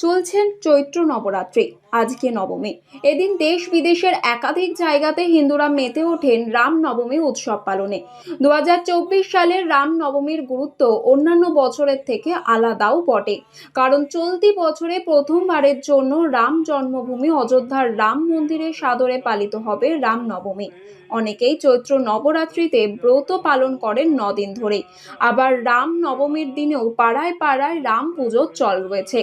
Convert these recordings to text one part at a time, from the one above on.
চলছেন চৈত্র নবরাত্রি, আজকে নবমী। এদিন দেশ বিদেশের একাধিক জায়গাতে হিন্দুরা মেতে ওঠেন রাম নবমী উৎসব পালনে। দু হাজার চব্বিশ সালের রাম নবমীর গুরুত্ব অন্যান্য বছরের থেকে আলাদাও বটে। কারণ চলতি বছরে প্রথমবারের জন্য রাম জন্মভূমি অযোধ্যার রাম মন্দিরে সাদরে পালিত হবে রাম নবমী। অনেকেই চৈত্র নবরাত্রিতে ব্রত পালন করেন নদিন ধরে আবার রাম নবমীর দিনেও পাড়ায় পাড়ায় রাম পুজোর চল রয়েছে।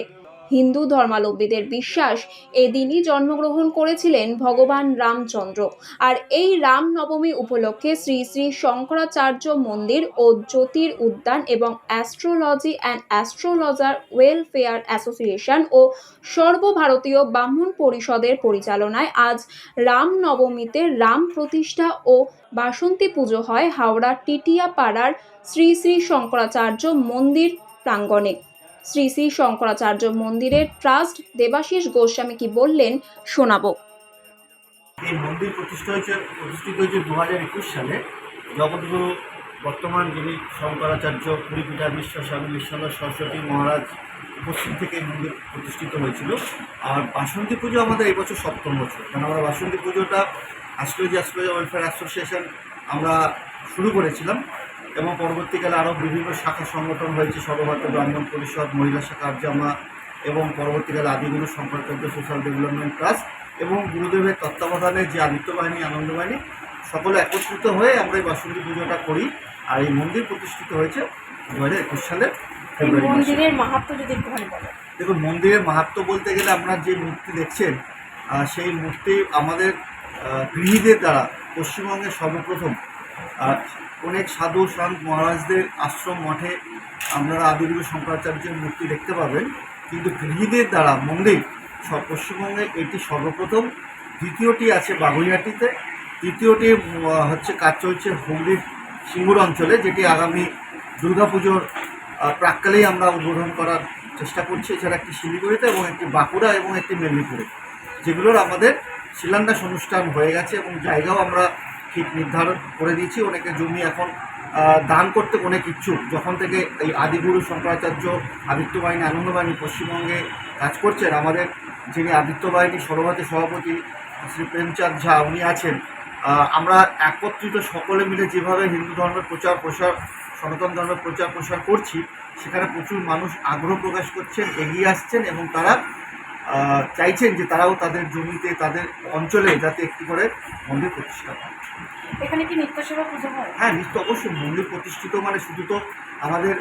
হিন্দু ধর্মাবলম্বীদের বিশ্বাস, এদিনই জন্মগ্রহণ করেছিলেন ভগবান রামচন্দ্র। আর এই রাম নবমী উপলক্ষে শ্রী শ্রী শঙ্করাচার্য মন্দির ও জ্যোতির উদ্যান এবং astrology and astrologer welfare association ও সর্বভারতীয় ব্রাহ্মণ পরিষদের পরিচালনায় আজ রাম নবমীতে রাম প্রতিষ্ঠা ও বাসন্তী পুজো হয় হাওড়া টিটিয়া পাড়ার শ্রী শ্রী শঙ্করাচার্য মন্দির প্রাঙ্গণে। শ্রী শ্রী শঙ্করাচার্য মন্দিরের ট্রাস্ট দেবাশিস গোস্বামী কি বললেন, শোনাবো। এই মন্দির প্রতিষ্ঠা হয়েছে, প্রতিষ্ঠিত হয়েছে দু হাজার একুশ সালে। জগৎগুরু বর্তমান যিনি শঙ্করাচার্য পুরীপীঠা বিশ্ব স্বামী বিশ্বনাথ সরস্বতী মহারাজ উপস্থিত থেকে মন্দির প্রতিষ্ঠিত হয়েছিল। আর বাসন্তী পুজো আমাদের এই বছর সপ্তম বছর। কারণ আমরা বাসন্তী পুজোটা অ্যাস্ট্রোলজি অ্যাস্ট্রোলজি ওয়েলফেয়ার অ্যাসোসিয়েশন আমরা শুরু করেছিলাম। এবং পরবর্তীকালে আরও বিভিন্ন শাখা সংগঠন হয়েছে সর্বভারতীয় ব্রাহ্মণ পরিষদ মহিলা শাখা আর্জামা এবং পরবর্তীকালে Adiguru Shankaracharya social development trust এবং গুরুদেবের তত্ত্বাবধানে যে আদিত্য বাহিনী আনন্দ বাহিনী সকলে একত্রিত হয়ে আমরা এই বাসন্তী পুজোটা করি। আর এই মন্দির প্রতিষ্ঠিত হয়েছে দু হাজার একুশ সালের ফেব্রুয়ারি মন্দিরের মাহাত্ম যদি একটুখানি বলেন। দেখুন মন্দিরের মাহাত্ম্য বলতে গেলে আপনার যে মূর্তি দেখছেন সেই মূর্তি আমাদের গৃহীদের দ্বারা পশ্চিমবঙ্গের সর্বপ্রথম আর অনেক সাধু সন্ত মহারাজদের আশ্রম মঠে আপনারা আদিগুরু শঙ্করাচার্যের মূর্তি দেখতে পাবেন। কিন্তু গৃহীদের দ্বারা মন্দির পশ্চিমবঙ্গে এটি সর্বপ্রথম। দ্বিতীয়টি আছে বাগুইহাটিতে। তৃতীয়টি হচ্ছে কাজ চলছে হুগলির সিঙ্গুর অঞ্চলে, যেটি আগামী দুর্গাপুজোর প্রাককালেই আমরা উদ্বোধন করার চেষ্টা করছি। এছাড়া একটি শিলিগুড়িতে এবং একটি বাঁকুড়া এবং একটি মেদিনীপুরে, যেগুলোর আমাদের শিলান্যাস অনুষ্ঠান হয়ে গেছে এবং জায়গাও আমরা ঠিক নির্ধারণ করে দিয়েছি। অনেকে জমি এখন দান করতে অনেক ইচ্ছুক। যখন থেকে এই আদিগুরু শঙ্করাচার্য আদিত্য বাহিনী আনন্দ বাহিনী পশ্চিমবঙ্গে কাজ করছেন, আমাদের যিনি আদিত্য বাহিনী সর্বভারতীয় সভাপতি শ্রী প্রেমচাঁদ ঝা, উনি আছেন আমরা একত্রিত সকলে মিলে যেভাবে হিন্দু ধর্মের প্রচার প্রসার, সনাতন ধর্মের প্রচার প্রসার করছি, সেখানে প্রচুর মানুষ আগ্রহ প্রকাশ করছেন, এগিয়ে আসছেন এবং তারা চাইছেন যে তারাও তাদের জমিতে তাদের অঞ্চলে যাতে একটি করে মন্দির প্রতিষ্ঠা হয়। এখানে কি নিত্য সেবা পুজো হয়? হ্যাঁ নিত্য অবশ্যই মন্দির প্রতিষ্ঠিত মানে শুধু তো আমাদের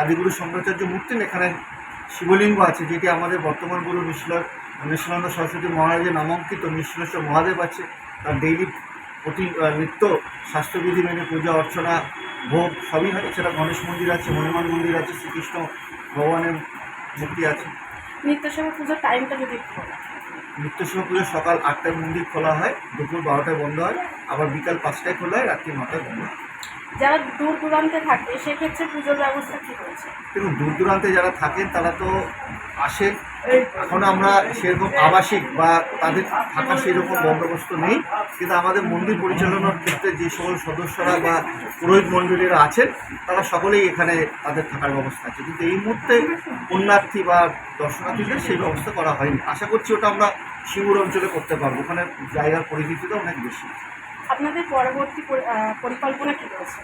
আদিগুরু শঙ্করাচার্য মূর্তি এখানে শিবলিঙ্গ আছে যেটি আমাদের বর্তমান গুরু নিশ্চল নিশ্চলানন্দ সরস্বতী মহারাজের নামাঙ্কিত নিশ্চলেশ্বর মহাদেব আছে। তার ডেইলি প্রতি নিত্য স্বাস্থ্যবিধি মেনে পূজা অর্চনা ভোগ সবই হয়। এছাড়া গণেশ মন্দির আছে হনুমান মন্দির আছে শ্রীকৃষ্ণ ভগবানের মূর্তি আছে। নিত্য সেবা পুজোর টাইমটা যদি খোলা নিত্যসেবা পুজো সকাল আটটায় মন্দির খোলা হয় দুপুর বারোটায় বন্ধ হয় আবার বিকাল পাঁচটায় খোলা হয় রাত্রি নটায় বন্ধ হয়। যারা দূর দূরান্তে থাকে সেক্ষেত্রে পুজোর ব্যবস্থা কী হয়েছে দেখুন দূর দূরান্তে যারা থাকেন তারা তো আসেন এখন আমরা সেরকম আবাসিক বা তাদের থাকার সেরকম বন্দোবস্ত নেই। কিন্তু আমাদের মন্দির পরিচালনার ক্ষেত্রে যে সকল সদস্যরা বা পুরোহিত মণ্ডলীরা আছেন, তারা সকলেই এখানে তাদের থাকার ব্যবস্থা আছে। কিন্তু এই মুহূর্তে পুণ্যার্থী বা দর্শনার্থীদের সেই ব্যবস্থা করা হয়নি। আশা করছি ওটা আমরা শিউর অঞ্চলে করতে পারব। ওখানে জায়গার পরিচিতিটা অনেক বেশি। আপনাদের পরবর্তী পরিকল্পনা কী রয়েছে?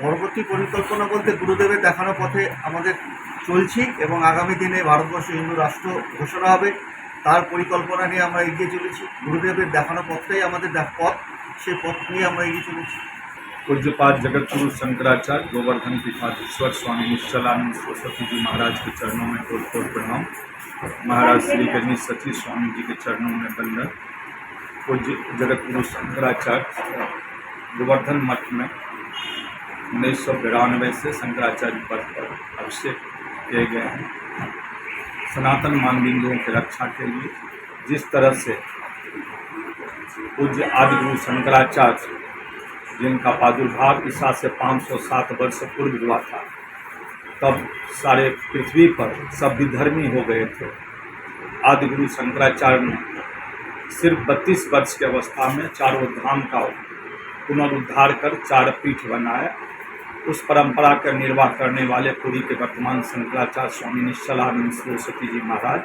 পরবর্তী পরিকল্পনা বলতে গুরুদেবের দেখানো পথে আমাদের চলছি এবং আগামী দিনে ভারতবর্ষ হিন্দু রাষ্ট্র ঘোষণা হবে তার পরিকল্পনা নিয়ে আমরা এগিয়ে চলেছি গুরুদেবের দেখানো পথটাই আমাদের দেখ- পথ সেই পথ নিয়ে আমরা এগিয়ে চলেছি पूज्यपाद जगत गुरु शंकराचार्य गोवर्धन पीठाधीश्वर स्वामी निश्चलानंद सरस्वती जी महाराज के चरणों में कोट कोट प्रणाम महाराज श्री गणेश सती स्वामी जी के चरणों में बंदन पूज्य जगत गुरु शंकराचार्य गोवर्धन मठ में उन्नीस सौ बिरानवे से शंकराचार्य पद पर अभिषेक किए गए हैं। सनातन मान बिंदुओं की रक्षा के लिए जिस तरह से पूज्य आदि गुरु शंकराचार्य, जिनका प्रादुर्भाव ईसा से 507 वर्ष पूर्व हुआ था, तब सारे पृथ्वी पर सब विधर्मी हो गए थे। आदि गुरु शंकराचार्य ने सिर्फ़ 32 वर्ष की अवस्था में चारों धाम का पुनरुद्धार कर चार पीठ बनाया उस परंपरा का निर्वाह करने वाले पुरी के वर्तमान शंकराचार्य स्वामी निश्चलानंद सरस्वती जी महाराज,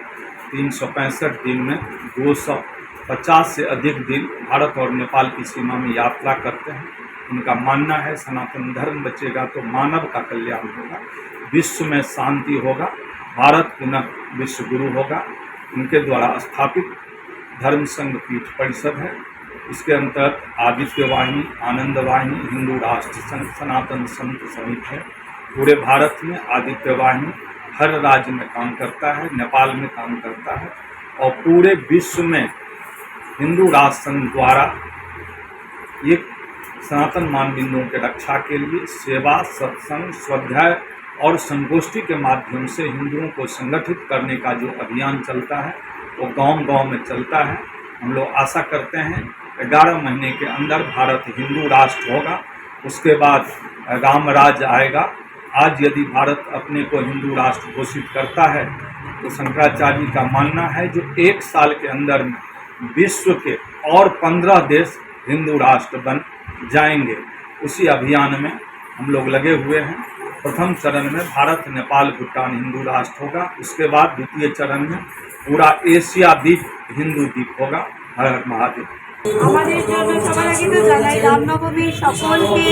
तीन सौ पैंसठ दिन में दो सौ पचास से अधिक दिन भारत और नेपाल की सीमा में यात्रा करते हैं। उनका मानना है, सनातन धर्म बचेगा तो मानव का कल्याण होगा, विश्व में शांति होगा, भारत पुनः विश्व गुरु होगा। उनके द्वारा स्थापित धर्म संघ पीठ परिषद है। इसके अंतर्गत आदित्य वाहिनी, आनंद वाहिनी, हिंदू राष्ट्र संघ, सनातन संत समिति है। पूरे भारत में आदित्य वाहिनी हर राज्य में काम करता है, नेपाल में काम करता है और पूरे विश्व में हिंदू राष्ट्र संघ द्वारा ये सनातन मान बिंदुओं के रक्षा के लिए सेवा, सत्संग, स्वाध्याय और संगोष्ठी के माध्यम से हिंदुओं को संगठित करने का जो अभियान चलता है, वो गाँव गाँव में चलता है। हम लोग आशा करते हैं ग्यारह महीने के अंदर भारत हिंदू राष्ट्र होगा। उसके बाद राम राज्य आएगा। आज यदि भारत अपने को हिंदू राष्ट्र घोषित करता है तो शंकराचार्य का मानना है जो एक साल के अंदर में विश्व के और पंद्रह देश हिंदू राष्ट्र बन जाएँगे। उसी अभियान में हम लोग लगे हुए हैं। प्रथम चरण में भारत नेपाल भूटान हिंदू राष्ट्र होगा। उसके बाद द्वितीय चरण में पूरा एशिया द्वीप हिंदू द्वीप होगा। हर हर महादेव। আমাদের জন্য সবার আগে তো জানাই রামনবমীর সকলকে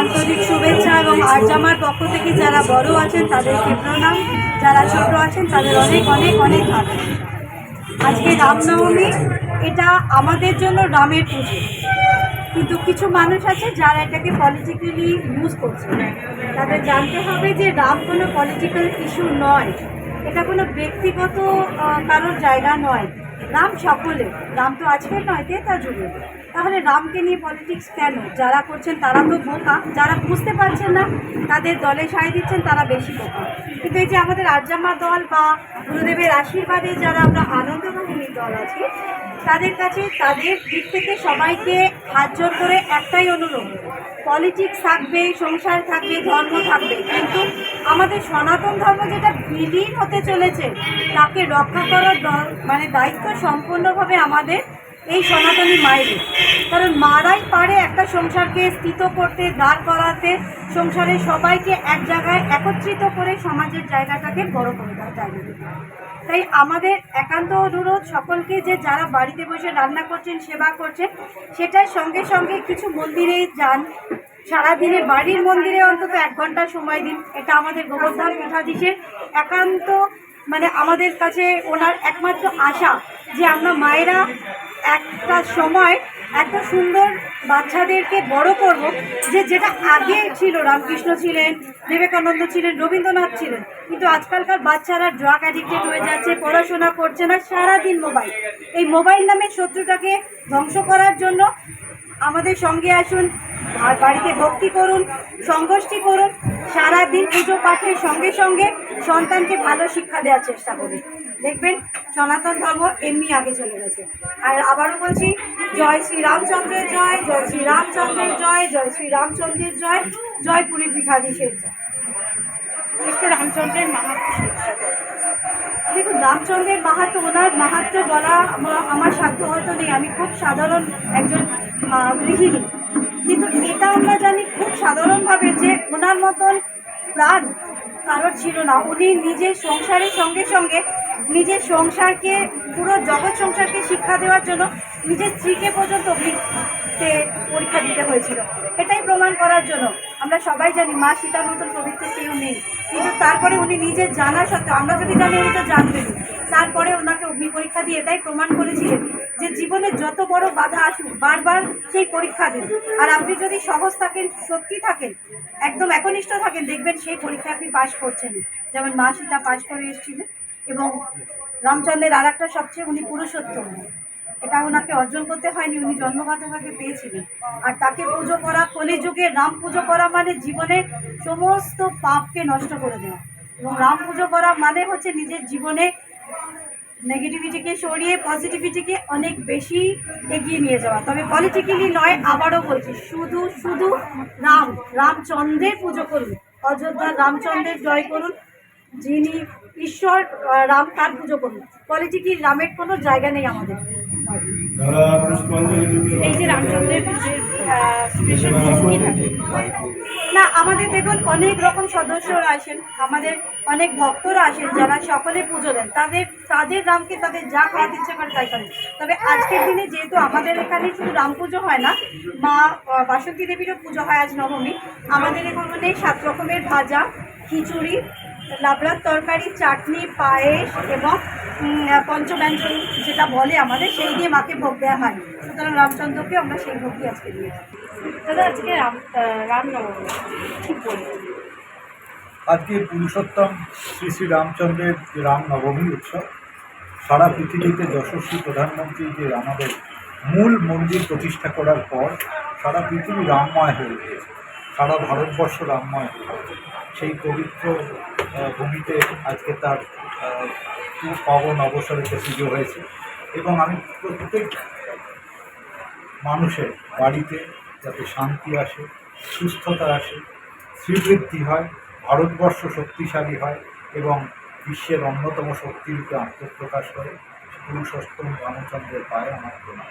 আন্তরিক শুভেচ্ছা এবং আর্জামার পক্ষ থেকে যারা বড় আছেন তাদেরকে প্রণাম। যারা ছোট আছেন তাদের অনেক অনেক অনেক আজকে রামনবমী, এটা আমাদের জন্য রামের পুজো। কিন্তু কিছু মানুষ আছে যারা এটাকে পলিটিক্যালি ইউজ করছে। তাদের জানতে হবে যে রাম কোনো পলিটিক্যাল ইস্যু নয়। এটা কোনো ব্যক্তিগত কারোর জায়গা নয়। রাম সকলে রাম তো আজকের নয় তেতা যুগে তাহলে রামকে নিয়ে পলিটিক্স কেন? যারা করছেন তারা তো বোকা। যারা বুঝতে পারছেন না, তাদের দলে সায় দিচ্ছেন তারা বেশি বোকা। কিন্তু এই যে আমাদের আর্জামা দল বা গুরুদেবের আশীর্বাদে যারা আমরা আনন্দ বাহিনীর দল আছি, তাদের কাছে তাদের দিক থেকে সবাইকে হাত জোর করে একটাই অনুরোধ। পলিটিক্স থাকবে, সংসার থাকবে, ধর্ম থাকবে। কিন্তু আমাদের সনাতন ধর্ম যেটা বিলীন হতে চলেছে, তাকে রক্ষা করার দল মানে দায়িত্ব সম্পূর্ণভাবে আমাদের এই সনাতনী মায়ের কারণ মারাই পারে একটা সংসারকে স্থিত করতে, দাঁড় করাতে, সংসারের সবাইকে এক জায়গায় একত্রিত করে সমাজের জায়গাটাকে বড় করে দেওয়া দিতে। তাই আমাদের একান্ত অনুরোধ সকলকে যে যারা বাড়িতে বসে রান্না করছেন, সেবা করছেন, সেটার সঙ্গে সঙ্গে কিছু মন্দিরে যান। সারাদিনে বাড়ির মন্দিরে অন্তত এক ঘণ্টা সময় দিন। এটা আমাদের গোবর্ধন পীঠাধীশের একান্ত মানে আমাদের কাছে ওনার একমাত্র আশা। যে আমরা মায়েরা একটা সময় একটা সুন্দর বাচ্চাদেরকে বড় করব, যে যেটা আগে ছিল, রামকৃষ্ণ ছিলেন, বিবেকানন্দ ছিলেন, রবীন্দ্রনাথ ছিলেন, কিন্তু আজকালকার বাচ্চারা ড্রাগ অ্যাডিক্টেড হয়ে যাচ্ছে, পড়াশোনা করছে না, সারাদিন মোবাইল এই মোবাইল নামের শত্রুটাকে ধ্বংস করার জন্য আমাদের সঙ্গে আসুন, আর বাড়িতে ভক্তি করুন, সংগোষ্ঠী করুন, সারাদিন পুজো পাঠের সঙ্গে সঙ্গে সন্তানকে ভালো শিক্ষা দেওয়ার চেষ্টা করুন। দেখবেন সনাতন ধর্ম এমনি আগে চলে গেছে। আর আবারও বলছি জয় শ্রী রামচন্দ্রের জয় জয় শ্রী রামচন্দ্রের জয় জয় শ্রী রামচন্দ্রের জয় জয় পুরী পীঠাধীশের জয়। রামচন্দ্রের মাহাত্ম দেখুন রামচন্দ্রের মাহাত্ম ওনার মাহাত্ম বলা আমার সাধ্য হয়তো নেই। আমি খুব সাধারণ একজন গৃহিণী। কিন্তু এটা আমরা জানি খুব সাধারণভাবে যে ওনার মতন প্রাণ কারোর ছিল না। উনি নিজের সংসারের সঙ্গে সঙ্গে নিজের সংসারকে, পুরো জগৎ সংসারকে শিক্ষা দেওয়ার জন্য নিজের স্ত্রীকে পর্যন্ত পরীক্ষা দিতে হয়েছিল। এটাই প্রমাণ করার জন্য আমরা সবাই জানি মা সীতার মতন পবিত্র কেউ নেই। কিন্তু তারপরে উনি নিজে জানা সত্ত্বেও, আমরা যদি জানি উনি তো জানতেন তারপরে ওনাকে অগ্নি পরীক্ষা দিয়ে এটাই প্রমাণ করেছিলেন যে জীবনে যত বড় বাধা আসুক, বারবার সেই পরীক্ষা দিন। আর আপনি যদি সহজ থাকেন, সত্যি থাকেন, একদম একনিষ্ঠ থাকেন, দেখবেন সেই পরীক্ষা আপনি পাশ করছেন যেমন মা সীতা পাশ করে এসেছিলেন এবং রামচন্দ্রের আর একটা সবচেয়ে উনি পুরুষোত্তম। এটা ওনাকে অর্জন করতে হয়নি, উনি জন্মগতভাবে পেয়েছিলেন। আর তাকে পুজো করা কলিযুগে রাম পুজো করা মানে জীবনের সমস্ত পাপকে নষ্ট করে দেওয়া। এবং রাম পুজো করা মানে হচ্ছে নিজের জীবনে নেগেটিভিটিকে সরিয়ে পজিটিভিটিকে অনেক বেশি এগিয়ে নিয়ে যাওয়া। তবে পলিটিক্যালি নয়, আবারও বলছি, শুধু শুধু রাম রামচন্দ্রের পুজো করুন। অযোধ্যার রামচন্দ্রের জয় করুন, যিনি ঈশ্বর রাম তার পুজো করুন। পলিটিক্যালি রামের কোনো জায়গা নেই আমাদের। এই যে রামচন্দ্রের না আমাদের দেখুন অনেক রকম সদস্যরা আসেন। আমাদের অনেক ভক্তরা আসেন যারা সকলে পুজো দেন। তাদের তাদের রামকে তাদের যা খাওয়াতে ইচ্ছে করে তাই করেন। তবে আজকের দিনে যেহেতু আমাদের এখানে শুধু রাম পুজো হয় না মা বাসন্তী দেবীরও পুজো হয় আজ নবমী। আমাদের এখানে সাত রকমের ভাজা খিচুড়ি লাবড়ার তরকারি, চাটনি, পায়েস এবং পঞ্চব্যঞ্জন যেটা বলে আমাদের, সেই দিয়ে মাকে ভোগ দেওয়া হয়। সুতরাং রামচন্দ্রকে আমরা সেই ভোগই আজকে দিয়ে দাদা, আজকে রাম রামনবমী বলব? আজকে পুরুষোত্তম শ্রী শ্রী রামচন্দ্রের যে রাম নবমী উৎসব, সারা পৃথিবীতে যশস্বী প্রধানমন্ত্রী যে আমাদের মূল মন্দির প্রতিষ্ঠা করার পর সারা পৃথিবী রামময় হয়ে উঠেছে। সারা ভারতবর্ষ রামময় হয়ে সেই পবিত্র ভূমিতে আজকে তার পাবন অবসরেতে পুজো হয়েছে। এবং আমি প্রত্যেক মানুষের বাড়িতে যাতে শান্তি আসে, সুস্থতা আসে, শ্রীবৃদ্ধি হয়, ভারতবর্ষ শক্তিশালী হয় এবং বিশ্বের অন্যতম শক্তিরূপে আত্মপ্রকাশ করে, পুরুষোত্তম রামচন্দ্রের পায়ে আমার প্রণাম।